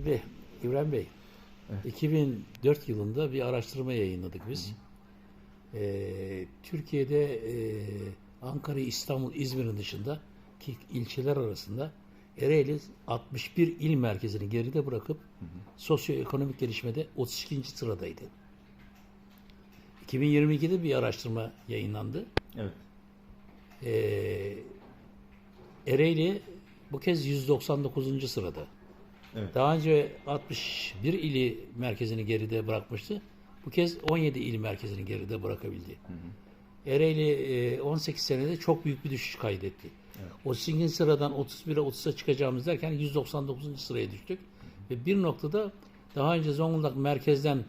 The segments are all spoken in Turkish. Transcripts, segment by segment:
Şimdi İbrahim Bey, Evet. 2004 yılında bir araştırma yayınladık biz. Ee, Türkiye'de e, Ankara, İstanbul, İzmir'in dışında ki ilçeler arasında Ereğli 61 il merkezini geride bırakıp sosyoekonomik gelişmede 32. sıradaydı. 2022'de bir araştırma yayınlandı. Evet. Ee, Ereğli bu kez 199. sırada. Evet. Daha önce 61 ili merkezini geride bırakmıştı. Bu kez 17 il merkezini geride bırakabildi. Ereğli e, 18 senede çok büyük bir düşüş kaydetti. Evet. 32. sıradan 31'e 30'a çıkacağımız derken 199. sıraya düştük. Ve bir noktada daha önce Zonguldak merkezden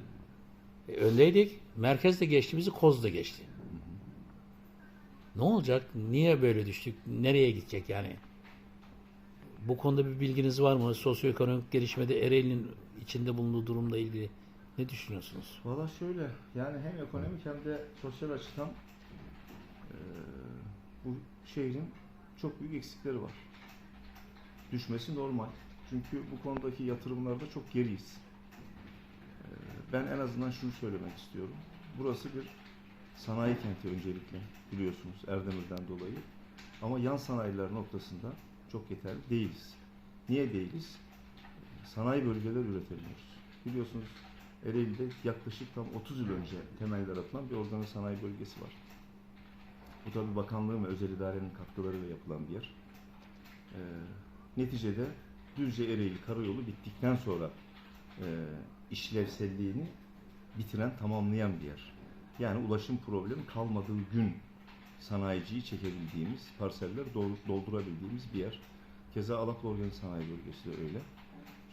e, öndeydik. Merkez de geçti bizi, Koz da geçti. Ne olacak? Niye böyle düştük? Nereye gidecek yani? Bu konuda bir bilginiz var mı? Sosyoekonomik gelişmede Ereğli'nin içinde bulunduğu durumla ilgili ne düşünüyorsunuz? Valla şöyle, yani hem ekonomik hem de sosyal açıdan eee, bu şehrin çok büyük eksikleri var. Düşmesi normal. Çünkü bu konudaki yatırımlarda çok geriyiz. Ben en azından şunu söylemek istiyorum. Burası bir sanayi kenti öncelikle biliyorsunuz Erdemir'den dolayı. Ama yan sanayiler noktasında çok yeterli değiliz. Niye değiliz? Sanayi bölgeler üretemiyoruz. Biliyorsunuz Ereğli'de yaklaşık tam 30 yıl önce temeller atılan bir organı sanayi bölgesi var. Bu tabi bakanlığın ve özel idarenin katkılarıyla yapılan bir yer. Ee, neticede Düzce Ereğli karayolu bittikten sonra e, işlevselliğini bitiren, tamamlayan bir yer. Yani ulaşım problemi kalmadığı gün sanayiciyi çekebildiğimiz, parseller dol- doldurabildiğimiz bir yer. Keza Alaplı Organik Sanayi Bölgesi de öyle.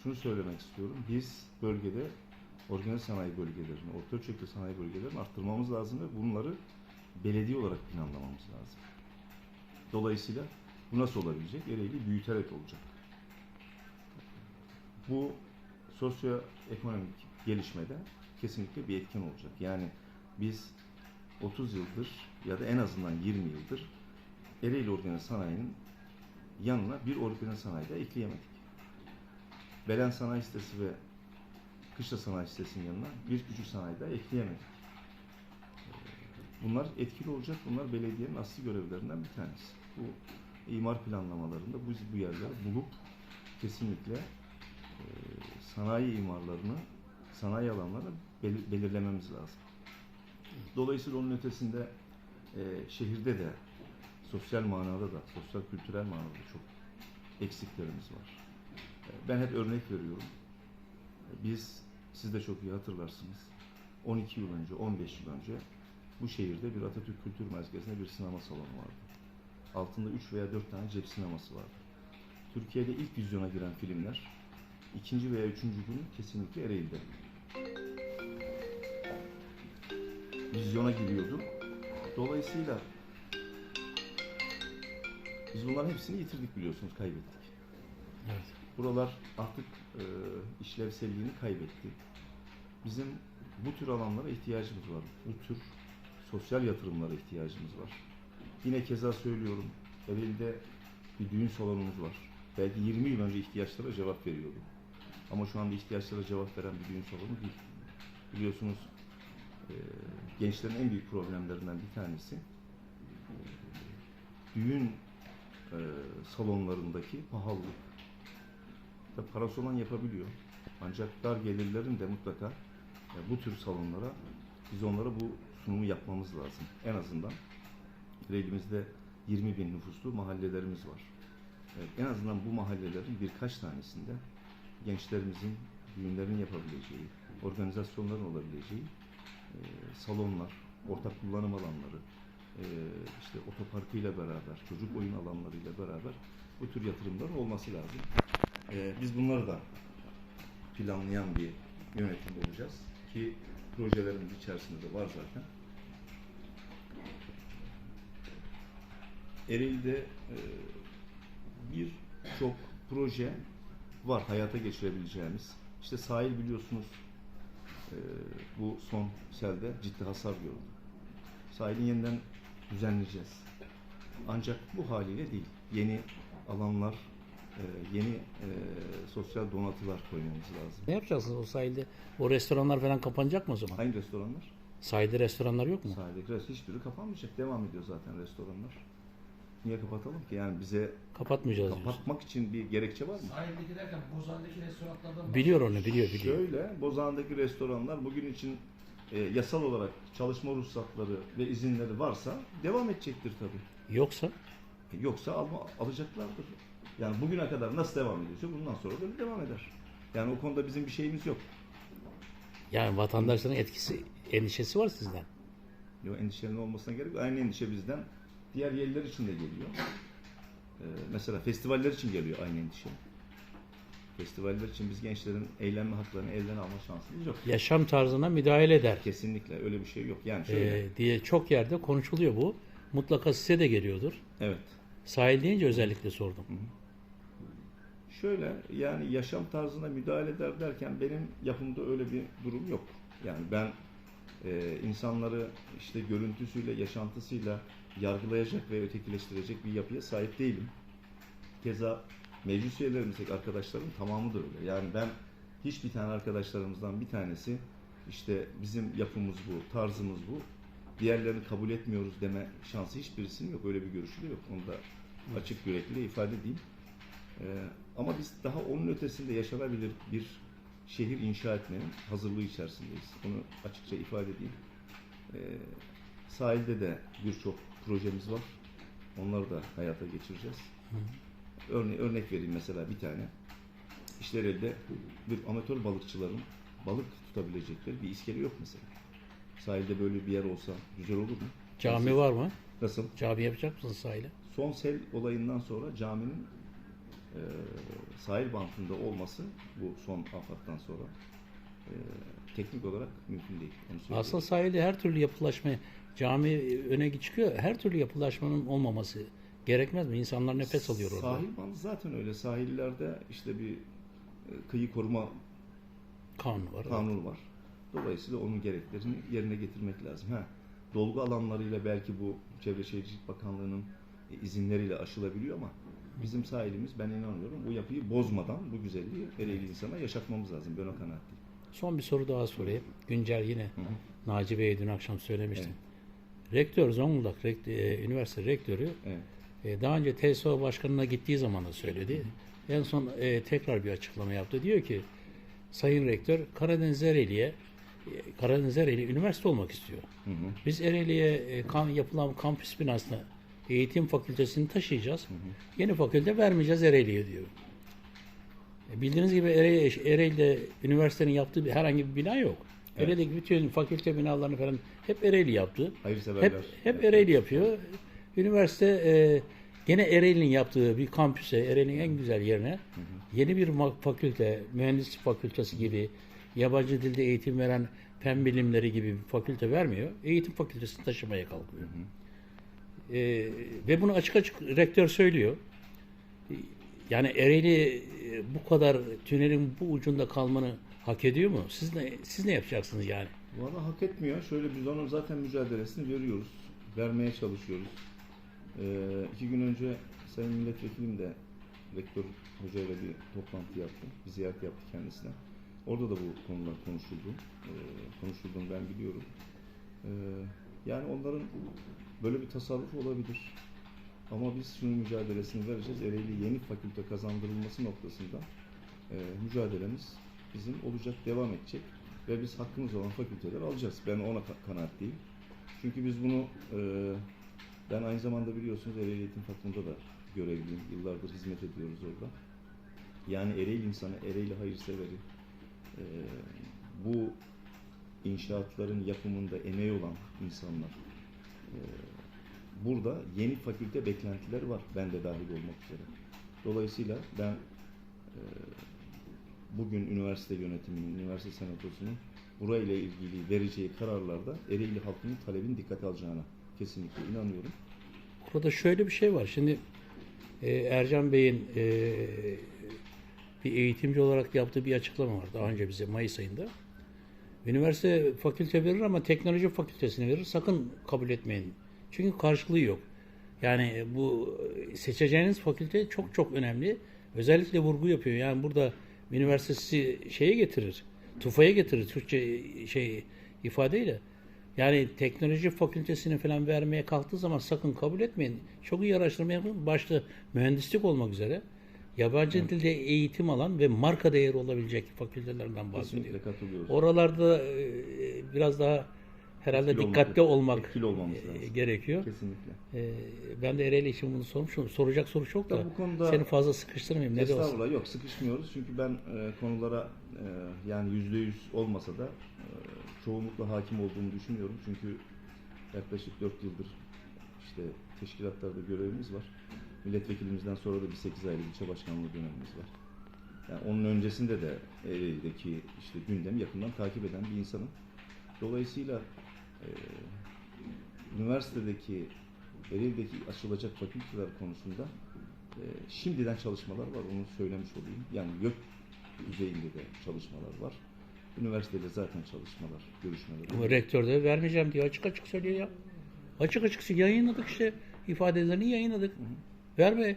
Şunu söylemek istiyorum. Biz bölgede organik sanayi bölgelerini, orta ölçekli sanayi bölgelerini arttırmamız lazım ve bunları belediye olarak planlamamız lazım. Dolayısıyla bu nasıl olabilecek? Ereğli büyüterek olacak. Bu sosyoekonomik gelişmede kesinlikle bir etken olacak. Yani biz 30 yıldır ya da en azından 20 yıldır Ereğli Organik Sanayi'nin yanına bir organik sanayi de ekleyemedik. Belen Sanayi Sitesi ve Kışla Sanayi Sitesi'nin yanına bir küçük sanayi daha ekleyemedik. Ee, Bunlar etkili olacak. Bunlar belediyenin asli görevlerinden bir tanesi. Bu imar planlamalarında bu, bu yerleri bulup kesinlikle e, sanayi imarlarını, sanayi alanlarını belir- belirlememiz lazım. Dolayısıyla onun ötesinde e, şehirde de sosyal manada da, sosyal kültürel manada da çok eksiklerimiz var. E, Ben hep örnek veriyorum. E, Biz, siz de çok iyi hatırlarsınız. 12 yıl önce, 15 yıl önce bu şehirde bir Atatürk Kültür Merkezi'nde bir sinema salonu vardı. Altında 3 veya 4 tane cep sineması vardı. Türkiye'de ilk vizyona giren filmler ikinci veya üçüncü gün kesinlikle Ereğli'de. Vizyona giriyordu. Dolayısıyla biz bunların hepsini yitirdik biliyorsunuz, kaybettik. Evet. Buralar artık e, işlevselliğini kaybetti. Bizim bu tür alanlara ihtiyacımız var. Bu tür sosyal yatırımlara ihtiyacımız var. Yine keza söylüyorum, Ereğli'de bir düğün salonumuz var. Belki 20 yıl önce ihtiyaçlara cevap veriyordu. Ama şu anda ihtiyaçlara cevap veren bir düğün salonu değil. Biliyorsunuz gençlerin en büyük problemlerinden bir tanesi e, düğün e, salonlarındaki pahalılık. Tabii parası olan yapabiliyor. Ancak dar gelirlerin de mutlaka e, bu tür salonlara biz onlara bu sunumu yapmamız lazım. En azından elimizde 20 bin nüfuslu mahallelerimiz var. E, en azından bu mahallelerin birkaç tanesinde gençlerimizin düğünlerini yapabileceği, organizasyonların olabileceği salonlar, ortak kullanım alanları, e, işte otoparkıyla beraber, çocuk oyun alanlarıyla beraber bu tür yatırımların olması lazım. E, biz bunları da planlayan bir yönetim olacağız ki projelerimiz içerisinde de var zaten. Ereğli'de e, birçok proje var hayata geçirebileceğimiz. İşte sahil biliyorsunuz e, bu son selde ciddi hasar gördü. Sahili yeniden düzenleyeceğiz. Ancak bu haliyle değil. Yeni alanlar e, yeni e, sosyal donatılar koymamız lazım. Ne yapacaksınız o sahilde? O restoranlar falan kapanacak mı o zaman? Hangi restoranlar? Sahilde restoranlar yok mu? Sahildeki restoran hiçbiri kapanmayacak. Devam ediyor zaten restoranlar. Niye kapatalım ki? Yani bize Kapatmayacağız diyorsun. kapatmak için bir gerekçe var mı? Sahildeki derken Bozan'daki restoranlardan Biliyor onu biliyor biliyor. Şöyle, Bozağ'ındaki restoranlar bugün için e, yasal olarak çalışma ruhsatları ve izinleri varsa devam edecektir tabii. Yoksa E, Yoksa alma, alacaklardır. Yani bugüne kadar nasıl devam ediyorsa bundan sonra da devam eder. Yani o konuda bizim bir şeyimiz yok. yani vatandaşların etkisi endişesi var sizden. Yok endişelerin olmasına gerek yok. Aynı endişe bizden diğer yerler için de geliyor. Ee, mesela festivaller için geliyor aynı endişe. Festivaller için biz gençlerin eğlenme haklarını elden alma şansımız yok. Yaşam tarzına müdahale eder Kesinlikle öyle bir şey yok. Yani şöyle. ee, diye çok yerde konuşuluyor bu. Mutlaka size de geliyordur. Evet. Sahil deyince özellikle sordum. Şöyle yani yaşam tarzına müdahale eder derken benim yapımda öyle bir durum yok. Yani ben e, insanları işte görüntüsüyle, yaşantısıyla yargılayacak ve ötekileştirecek bir yapıya sahip değilim. Keza meclis üyelerimizdeki arkadaşlarım tamamı da öyle. Yani ben hiçbir tane arkadaşlarımızdan bir tanesi işte bizim yapımız bu, tarzımız bu. Diğerlerini kabul etmiyoruz deme şansı hiçbirisinin yok. Öyle bir görüşü de yok. Onu da açık yürekli ifade edeyim. Ee, ama biz daha onun ötesinde yaşanabilir bir şehir inşa etmenin hazırlığı içerisindeyiz. Bunu açıkça ifade edeyim. Ee, sahilde de birçok projemiz var. Onları da hayata geçireceğiz. Örne örnek vereyim mesela bir tane. İşlerinde bir amatör balıkçıların balık tutabilecekleri bir iskele yok mesela. Sahilde böyle bir yer olsa güzel olur mu? Cami var mı? Nasıl? Cami yapacak mısınız sahile? Son sel olayından sonra caminin e, sahil bantında olması bu son afattan sonra e, teknik olarak mümkün değil. Onu. Aslında sahilde her türlü yapılaşma, cami öne çıkıyor. Her türlü yapılaşmanın olmaması gerekmez mi? İnsanlar nefes alıyor orada. Sahil bandı zaten öyle. Sahillerde işte bir e, kıyı koruma Kanunu var. kanunu var. Dolayısıyla onun gereklerini yerine getirmek lazım. Ha, dolgu alanlarıyla belki bu Çevre Şehircilik Bakanlığı'nın e, izinleriyle aşılabiliyor ama bizim sahilimiz ben inanıyorum bu yapıyı bozmadan bu güzelliği Ereğli insana yaşatmamız lazım. Ben o kanaatteyim. Son bir soru daha sorayım. Güncel yine Hı hı. Naci Bey'e dün akşam söylemiştim. Rektör Zonguldak rektör, e, Üniversite Rektörü Evet. e, daha önce TSO Başkanı'na gittiği zaman da söyledi. En son e, tekrar bir açıklama yaptı. Diyor ki Sayın Rektör Karadeniz Ereğli'ye e, Karadeniz Ereğli üniversite olmak istiyor. Biz Ereğli'ye e, kam- yapılan kampüs binasına eğitim fakültesini taşıyacağız. Yeni fakülte vermeyeceğiz Ereğli'ye diyor. E, bildiğiniz gibi Ere- Ereğli'de üniversitenin yaptığı bir, herhangi bir bina yok. Evet. Ereğli'deki bütün fakülte binalarını falan hep Ereğli yaptı. Hayırseverler. Hep, hep Ereğli yapıyor. Üniversite e, gene Ereğli'nin yaptığı bir kampüse, Ereğli'nin en güzel yerine yeni bir fakülte, mühendislik fakültesi gibi, yabancı dilde eğitim veren fen bilimleri gibi bir fakülte vermiyor. Eğitim fakültesini taşımaya kalkıyor. E, ve bunu açık açık rektör söylüyor. Yani Ereğli e, bu kadar tünelin bu ucunda kalmanı hak ediyor mu? Siz ne siz ne yapacaksınız yani? Valla hak etmiyor. Şöyle biz onun zaten mücadelesini veriyoruz. Vermeye çalışıyoruz. Ee, iki gün önce Sayın Milletvekilim de Rektör Hoca ile bir toplantı yaptı. Bir ziyaret yaptı kendisine. Orada da bu konular konuşuldu. Ee, konuşulduğunu ben biliyorum. Ee, yani onların böyle bir tasarrufu olabilir. Ama biz şunun mücadelesini vereceğiz. Ereğli yeni fakülte kazandırılması noktasında e, mücadelemiz bizim olacak, devam edecek. Ve biz hakkımız olan fakülteler alacağız. Ben ona ka- kanaatliyim. Çünkü biz bunu, e, ben aynı zamanda biliyorsunuz Ereğli Eğitim Fakültesi'nde da görevliyim. Yıllardır hizmet ediyoruz orada. Yani Ereğli insanı, Ereğli hayırseveri, e, bu inşaatların yapımında emeği olan insanlar, e, burada yeni fakülte beklentiler var. Ben de dahil olmak üzere. Dolayısıyla ben e, bugün üniversite yönetiminin, üniversite senatosunun burayla ilgili vereceği kararlarda Ereğli halkının talebini dikkate alacağına kesinlikle inanıyorum. Burada şöyle bir şey var. Şimdi e, Ercan Bey'in e, bir eğitimci olarak yaptığı bir açıklama var daha önce bize Mayıs ayında. Üniversite fakülte verir ama teknoloji fakültesini verir. Sakın kabul etmeyin. Çünkü karşılığı yok. Yani bu seçeceğiniz fakülte çok çok önemli özellikle vurgu yapıyor. Yani burada üniversitesi şeye getirir. TUFA'ya getirir Türkçe şey ifadeyle. Yani teknoloji fakültesini falan vermeye kalktığı zaman sakın kabul etmeyin. Çok iyi araştırma yapın. Başta mühendislik olmak üzere yabancı dilde eğitim alan ve marka değeri olabilecek fakültelerden bahsediyor. Kesinlikle katılıyoruz. Oralarda e, biraz daha herhalde Etkili dikkatli olmak- olmak etkili olmamız e, lazım. gerekiyor. Kesinlikle. E, ben de Ereğli için bunu sormuşum. Soracak soru çok da. Ya bu konuda- seni fazla sıkıştırmayayım. Ne de olsa. Estağfurullah yok sıkışmıyoruz çünkü ben e, konulara e, yani yüzde yüz olmasa da e, çoğunlukla hakim olduğumu düşünüyorum çünkü yaklaşık 4 yıldır işte teşkilatlarda görevimiz var. Milletvekilimizden sonra da bir 8 aylık ilçe başkanlığı dönemimiz var. Yani onun öncesinde de Ereğli'deki işte gündemi yakından takip eden bir insanım. Dolayısıyla e, üniversitedeki Ereğli'deki açılacak fakülteler konusunda e, şimdiden çalışmalar var, onu söylemiş olayım. Yani YÖK düzeyinde de çalışmalar var. Üniversitede zaten çalışmalar, görüşmeler Ama var. rektör de vermeyeceğim diye açık açık söylüyor ya. Açık açık yayınladık işte ifadelerini yayınladık. Verme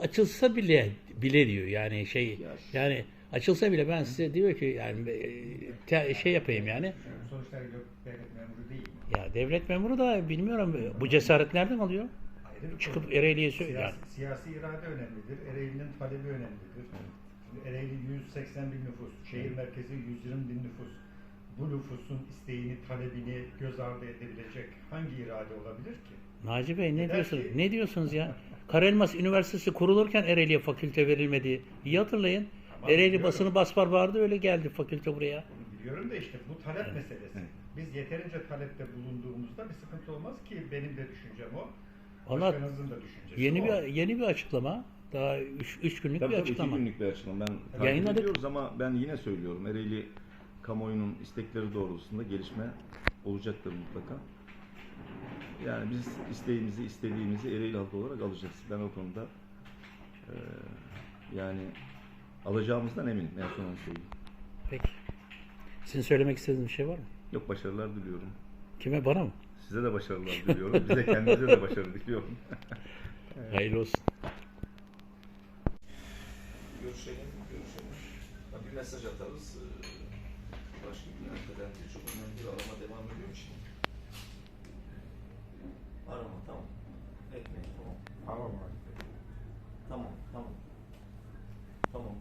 açılsa bile bile diyor yani şey yani açılsa bile ben size diyor ki yani e, te- şey yapayım yani sonuçta devlet memuru değil mi? ya devlet memuru da bilmiyorum bu cesaret nereden alıyor? Çıkıp. Ereğli'ye söyle Siyasi, yani. siyasi irade önemlidir. Ereğli'nin talebi önemlidir. Şimdi Ereğli 180 bin nüfus, şehir merkezi 120 bin nüfus. Bu nüfusun isteğini, talebini göz ardı edebilecek hangi irade olabilir ki? Naci Bey ne diyorsunuz? ki- Ne diyorsunuz ya? Karelmas Üniversitesi kurulurken Ereğli'ye fakülte verilmedi. İyi hatırlayın. Tamam, Ereğli biliyorum. basını basbar vardı öyle geldi fakülte buraya. Bunu biliyorum da işte bu talep meselesi. Evet. Biz yeterince talepte bulunduğumuzda bir sıkıntı olmaz ki benim de düşüncem o. Vallahi Başkanınızın da düşüncesi Yeni o. bir yeni bir açıklama. Daha 3 günlük Tabii bir tabii iki açıklama. günlük bir açıklama. Ben Yayınladık. ediyoruz ama ben yine söylüyorum. Ereğli kamuoyunun istekleri doğrultusunda gelişme olacaktır mutlaka. Yani biz isteğimizi, istediğimizi Ereğli halkı olarak alacağız. Ben o konuda e, yani alacağımızdan eminim. En son onu söyleyeyim. Peki. Sizin söylemek istediğiniz bir şey var mı? Yok başarılar diliyorum. Kime bana mı? Size de başarılar diliyorum. Bize kendimize de başarı diliyorum. Hayırlı olsun. Görüşelim, görüşelim. Bir mesaj atarız. Başka bir hakikaten çok önemli bir Arama tamam. Ekmek tamam. Arama. Tamam tamam. Tamam.